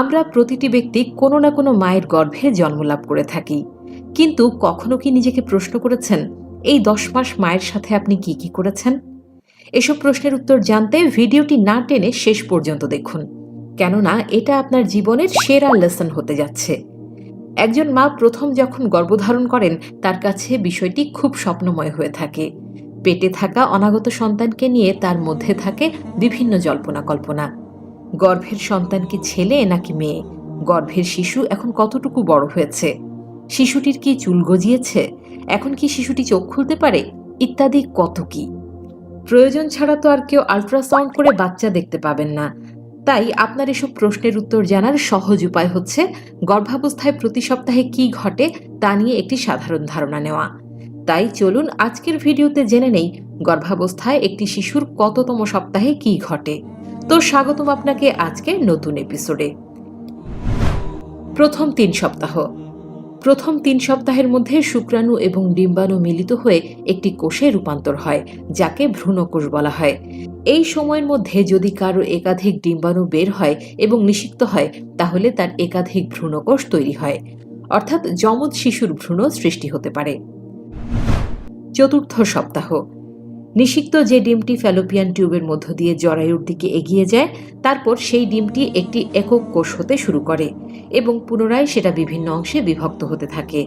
আমরা প্রতিটি ব্যক্তি কোনো না কোনো মায়ের গর্ভে জন্মলাভ করে থাকি। কিন্তু কখনো কি নিজেকে প্রশ্ন করেছেন, এই দশ মাস মায়ের সাথে আপনি কি কি করেছেন? এসব প্রশ্নের উত্তর জানতে ভিডিওটি না টেনে শেষ পর্যন্ত দেখুন। কেননা এটা আপনার জীবনের সেরা লেসন হতে যাচ্ছে। একজন মা প্রথম যখন গর্ভধারণ করেন, তার কাছে বিষয়টি খুব স্বপ্নময় হয়ে থাকে। পেটে থাকা অনাগত সন্তানকে নিয়ে তার মধ্যে থাকে বিভিন্ন জল্পনা কল্পনা গর্ভের সন্তান কি ছেলে নাকি মেয়ে? গর্ভের শিশু এখন কতটুকু বড় হয়েছে? শিশুটির কি চুল গজিয়েছে? এখন কি শিশুটি চোখ খুলতে পারে? ইত্যাদি কত কি? প্রয়োজন ছাড়া তো আর কেউ আল্ট্রাসাউন্ড করে বাচ্চা দেখতে পাবেন না। তাই আপনার এসব প্রশ্নের উত্তর জানার সহজ উপায় হচ্ছে গর্ভাবস্থায় প্রতি সপ্তাহে কি ঘটে তা নিয়ে একটি সাধারণ ধারণা নেওয়া। তাই চলুন আজকের ভিডিওতে জেনে নেই গর্ভাবস্থায় একটি শিশুর কততম সপ্তাহে কি ঘটে। তো স্বাগতম আপনাকে আজকে নতুন এপিসোডে প্রথম তিন সপ্তাহ। প্রথম তিন সপ্তাহের মধ্যে শুক্রাণু এবং ডিম্বাণু মিলিত হয়ে একটি কোষে রূপান্তর হয়, যাকে ভ্রূণকোষ বলা হয়। এই সময়ের মধ্যে যদি কারও একাধিক ডিম্বাণু বের হয় এবং নিষিক্ত হয়, তাহলে তার একাধিক ভ্রূণকোষ তৈরি হয়। অর্থাৎ যমজ শিশুর ভ্রূণ সৃষ্টি হতে পারে। চতুর্থ সপ্তাহ। নিষিক্ত যে ডিমটি ফ্যালোপিয়ান টিউবের মধ্য দিয়ে জরায়ুর দিকে এগিয়ে যায়, তারপর সেই ডিমটি একটি একক কোষ হতে শুরু করে এবং পুনরায় সেটা বিভিন্ন অংশে বিভক্ত হতে থাকে।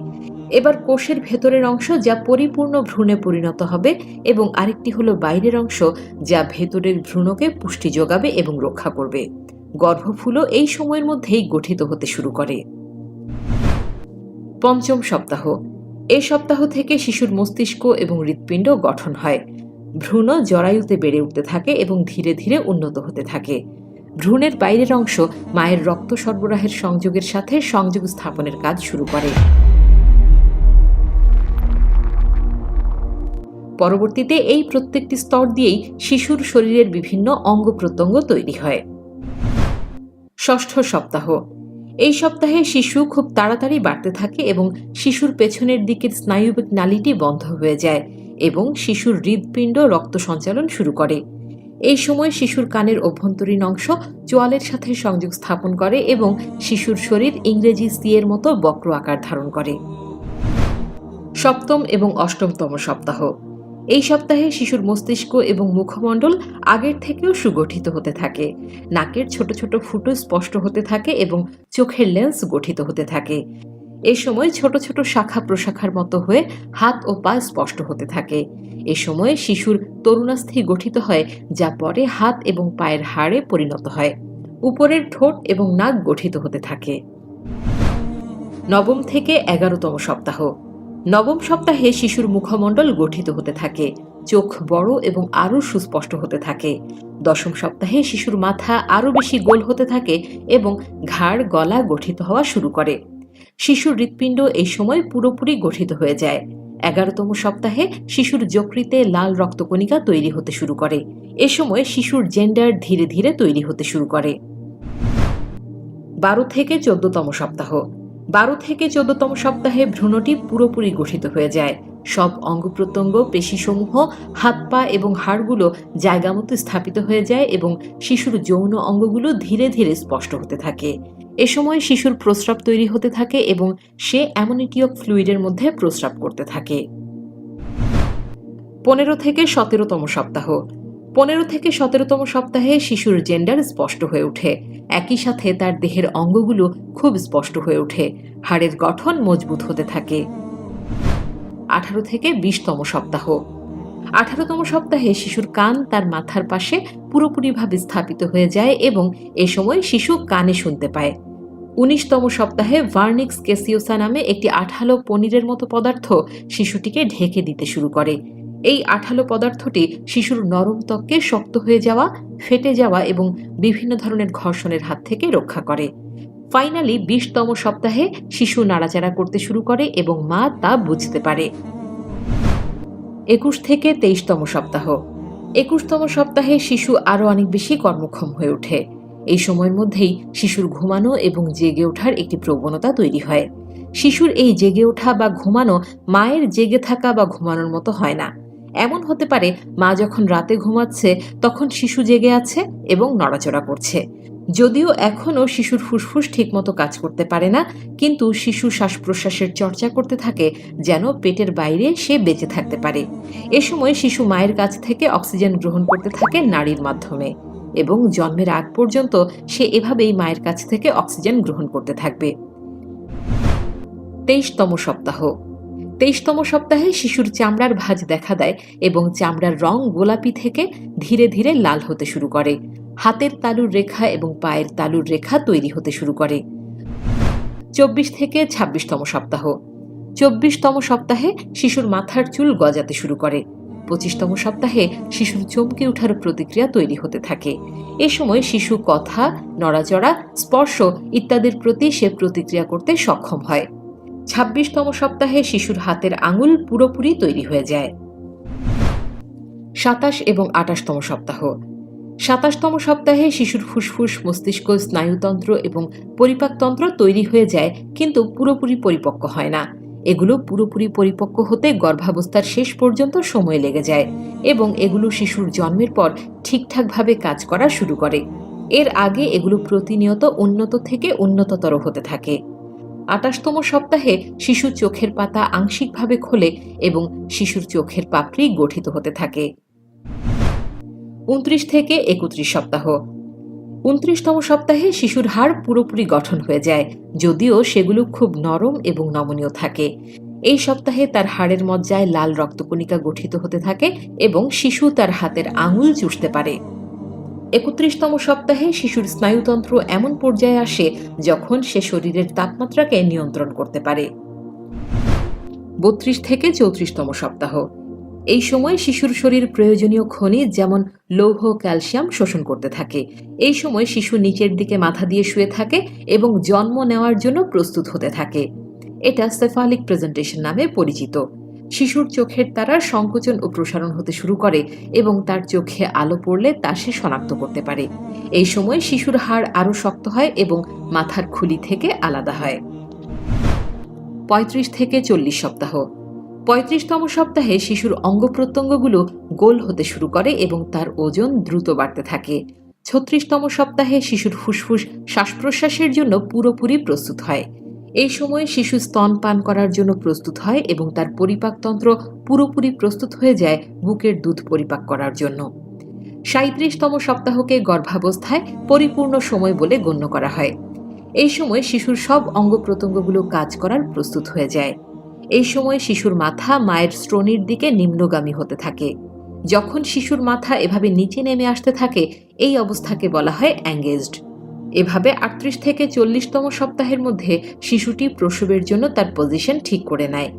এবার কোষের ভেতরের অংশ যা পরিপূর্ণ ভ্রূণে পরিণত হবে এবং আরেকটি হলো বাইরের অংশ যা ভেতরের ভ্রূণকে পুষ্টি যোগাবে এবং রক্ষা করবে। গর্ভফুলও এই সময়ের মধ্যেই গঠিত হতে শুরু করে। পঞ্চম সপ্তাহ। এই সপ্তাহ থেকে শিশুর মস্তিষ্ক এবং হৃৎপিণ্ড গঠন হয়। ভ্রূণ জরায়ুতে বেড়ে উঠতে থাকে এবং ধীরে ধীরে উন্নত হতে থাকে। ভ্রূণের বাইরের অংশ মায়ের রক্ত সরবরাহের সংযোগের সাথে সংযোগ স্থাপনের কাজ শুরু করে। পরবর্তীতে এই প্রত্যেকটি স্তর দিয়েই শিশুর শরীরের বিভিন্ন অঙ্গ প্রত্যঙ্গ তৈরি হয়। ষষ্ঠ সপ্তাহ এই সপ্তাহে শিশু খুব তাড়াতাড়ি বাড়তে থাকে এবং শিশুর পেছনের দিকের স্নায়ুবিক নালীটি বন্ধ হয়ে যায় এবং শিশুর হৃদপিণ্ড রক্ত সঞ্চালন শুরু করে। এই সময় শিশুর কানের অভ্যন্তরীণ অংশ চোয়ালের সাথে সংযোগ স্থাপন করে এবং শিশুর শরীর ইংরেজি সি এর মতো বক্র আকার ধারণ করে। সপ্তম এবং অষ্টমতম সপ্তাহ। এই সপ্তাহে শিশুর মস্তিষ্ক এবং মুখমণ্ডল আগের থেকেও সুগঠিত হতে থাকে। নাকের ছোট ছোট ফুটো স্পষ্ট হতে থাকে এবং চোখের লেন্স গঠিত হতে থাকে। এ সময় ছোট ছোট শাখা প্রশাখার মতো হয়ে হাত ও পা স্পষ্ট হতে থাকে। এ সময় শিশুর তরুণাস্থি গঠিত হয়, যা পরে হাত এবং পায়ের হাড়ে পরিণত হয়। উপরের ঠোঁট এবং নাক গঠিত হতে থাকে। নবম থেকে এগারোতম সপ্তাহ। নবম সপ্তাহে শিশুর মুখমণ্ডল গঠিত হতে থাকে, চোখ বড় এবং আরও সুস্পষ্ট হতে থাকে। দশম সপ্তাহে শিশুর মাথা আরও বেশি গোল হতে থাকে এবং ঘাড়, গলা গঠিত হওয়া শুরু করে। শিশুর হৃৎপিণ্ড এই সময় পুরোপুরি গঠিত হয়ে যায়। এগারোতম সপ্তাহে শিশুর যকৃতে লাল রক্তকণিকা তৈরি হতে শুরু করে। এ সময় শিশুর জেন্ডার ধীরে ধীরে তৈরি হতে শুরু করে। বারো থেকে চোদ্দতম সপ্তাহ। বারো থেকে চোদ্দতম সপ্তাহে ভ্রূণটি পুরোপুরি গঠিত হয়ে যায়। সব অঙ্গ প্রত্যঙ্গ, পেশিসমূহ, হাত পা এবং হাড়গুলো জায়গা মতো স্থাপিত হয়ে যায় এবং শিশুর যৌন অঙ্গগুলো ধীরে ধীরে স্পষ্ট হতে থাকে। এ সময় শিশুর প্রস্রাব তৈরি হতে থাকে এবং সে অ্যামোনিটিও ফ্লুইডের মধ্যে প্রস্রাব করতে থাকে। পনেরো থেকে সতেরোতম সপ্তাহ। পনেরো থেকে সতেরোতম সপ্তাহে শিশুর জেন্ডার স্পষ্ট হয়ে ওঠে। একই সাথে তার দেহের অঙ্গগুলো খুব স্পষ্ট হয়ে ওঠে। হাড়ের গঠন মজবুত হতে থাকে। আঠারো থেকে বিশতম সপ্তাহ। আঠারোতম সপ্তাহে শিশুর কান তার মাথার পাশে পুরোপুরিভাবে স্থাপিত হয়ে যায় এবং এ সময় শিশু কানে শুনতে পায়। উনিশতম সপ্তাহে ভার্নিক্স কেসিওসা নামে একটি আঠালো পনিরের মতো পদার্থ শিশুটিকে ঢেকে দিতে শুরু করে। এই আঠালো পদার্থটি শিশুর নরম ত্বককে শক্ত হয়ে যাওয়া, ফেটে যাওয়া এবং বিভিন্ন ধরনের ঘর্ষণের হাত থেকে রক্ষা করে। ফাইনালি বিশতম সপ্তাহে শিশু নাড়াচাড়া করতে শুরু করে এবং মা তা বুঝতে পারে। একুশ থেকে তেইশতম সপ্তাহ। একুশতম সপ্তাহে শিশু আরও অনেক বেশি কর্মক্ষম হয়ে ওঠে। এই সময়ের মধ্যেই শিশুর ঘুমানো এবং জেগে ওঠার একটি প্রবণতা তৈরি হয়। শিশুর এই জেগে ওঠা বা ঘুমানো মায়ের জেগে থাকা বা ঘুমানোর মতো হয় না। এমন হতে পারে মা যখন রাতে ঘুমাচ্ছে, তখন শিশু জেগে আছে এবং নড়াচড়া করছে। যদিও এখনও শিশুর ফুসফুস ঠিকমতো কাজ করতে পারে না, কিন্তু শিশু শ্বাস প্রশ্বাসের চর্চা করতে থাকে যেন পেটের বাইরে সে বেঁচে থাকতে পারে। এ সময় শিশু মায়ের কাছ থেকে অক্সিজেন গ্রহণ করতে থাকে নারীর মাধ্যমে এবং জন্মের আগ পর্যন্ত সে এভাবেই মায়ের কাছ থেকে অক্সিজেন গ্রহণ করতে থাকবে। তেইশতম সপ্তাহ। তেইশতম সপ্তাহে শিশুর চামড়ার ভাঁজ দেখা দেয় এবং চামড়ার রং গোলাপি থেকে ধীরে ধীরে লাল হতে শুরু করে। হাতের তালুর রেখা এবং পায়ের তালুর রেখা তৈরি হতে শুরু করে। চব্বিশ থেকে ছাব্বিশতম সপ্তাহ। চব্বিশতম সপ্তাহে শিশুর মাথার চুল গজাতে শুরু করে। পঁচিশতম সপ্তাহে শিশুর চমকে ওঠার প্রতিক্রিয়া তৈরি হতে থাকে। এ সময় শিশু কথা, নড়াচড়া, স্পর্শ ইত্যাদির প্রতি সে প্রতিক্রিয়া করতে সক্ষম হয়। ছাব্বিশতম সপ্তাহে শিশুর হাতের আঙুল পুরোপুরি তৈরি হয়ে যায়। সাতাশ এবং আটাশতম সপ্তাহ। সাতাশতম সপ্তাহে শিশুর ফুসফুস, মস্তিষ্ক, স্নায়ুতন্ত্র এবং পরিপাকতন্ত্র তৈরি হয়ে যায়, কিন্তু পুরোপুরি পরিপক্ক হয় না। এগুলো পুরোপুরি পরিপক্ক হতে গর্ভাবস্থার শেষ পর্যন্ত সময় লেগে যায় এবং এগুলো শিশুর জন্মের পর ঠিকঠাকভাবে কাজ করা শুরু করে। এর আগে এগুলো প্রতিনিয়ত উন্নত থেকে উন্নততর হতে থাকে। আটাশতম সপ্তাহে শিশুর চোখের পাতা আংশিকভাবে খোলে এবং শিশুর চোখের পাপড়ি গঠিত হতে থাকে। উনত্রিশ থেকে একত্রিশ সপ্তাহ। উনত্রিশতম সপ্তাহে শিশুর হাড় পুরোপুরি গঠন হয়ে যায়, যদিও সেগুলো খুব নরম এবং নমনীয় থাকে। এই সপ্তাহে তার হাড়ের মজ্জায় লাল রক্তকণিকা গঠিত হতে থাকে এবং শিশু তার হাতের আঙুল চুষতে পারে। একত্রিশতম সপ্তাহে শিশুর স্নায়ুতন্ত্র এমন পর্যায়ে আসে যখন সে শরীরের তাপমাত্রাকে নিয়ন্ত্রণ করতে পারে। বত্রিশ থেকে চৌত্রিশতম সপ্তাহ। এই সময় শিশুর শরীর প্রয়োজনীয় খনিজ যেমন লৌহ, ক্যালসিয়াম শোষণ করতে থাকে। এই সময় শিশু নিচের দিকে মাথা দিয়ে শুয়ে থাকে এবং জন্ম নেওয়ার জন্য প্রস্তুত হতে থাকে। এটা সেফালিক প্রেজেন্টেশন নামে পরিচিত। শিশুর চোখের তারার সংকোচন ও প্রসারণ হতে শুরু করে এবং তার চোখে আলো পড়লে তা সে শনাক্ত করতে পারে। এই সময় শিশুর হাড় আরও শক্ত হয় এবং মাথার খুলি থেকে আলাদা হয়। পঁয়ত্রিশ থেকে চল্লিশ সপ্তাহ। পঁয়ত্রিশতম সপ্তাহে শিশুর অঙ্গ প্রত্যঙ্গগুলো গোল হতে শুরু করে এবং তার ওজন দ্রুত বাড়তে থাকে। ছত্রিশতম সপ্তাহে শিশুর ফুসফুস শ্বাস প্রশ্বাসের জন্য পুরোপুরি প্রস্তুত হয়। এই সময় শিশু স্তন পান করার জন্য প্রস্তুত হয় এবং তার পরিপাকতন্ত্র পুরোপুরি প্রস্তুত হয়ে যায় বুকের দুধ পরিপাক করার জন্য। সাঁত্রিশতম সপ্তাহকে গর্ভাবস্থায় পরিপূর্ণ সময় বলে গণ্য করা হয়। এই সময় শিশুর সব অঙ্গ প্রত্যঙ্গগুলো কাজ করার প্রস্তুত হয়ে যায়। এই সময় শিশুর মাথা মায়ের শ্রোণীর দিকে নিম্নগামী হতে থাকে। যখন শিশুর মাথা এভাবে নিচে নেমে আসতে থাকে, এই অবস্থাকে বলা হয় অ্যাঙ্গেজড। এভাবে আটত্রিশ থেকে চল্লিশতম সপ্তাহের মধ্যে শিশুটি প্রসবের জন্য তার পজিশন ঠিক করে নেয়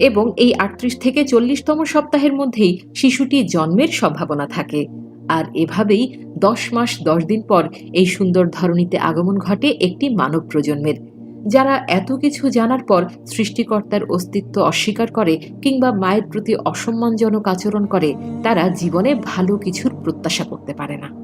এবং এই আটত্রিশ থেকে চল্লিশতম সপ্তাহের মধ্যেই শিশুটি জন্মের সম্ভাবনা থাকে। আর এভাবেই দশ মাস দশ দিন পর এই সুন্দর ধরনীতে আগমন ঘটে একটি মানব প্রজন্মের। যারা এত কিছু জানার পর সৃষ্টিকর্তার অস্তিত্ব অস্বীকার করে কিংবা মায়ের প্রতি অসম্মানজনক আচরণ করে, তারা জীবনে ভালো কিছুর প্রত্যাশা করতে পারে না।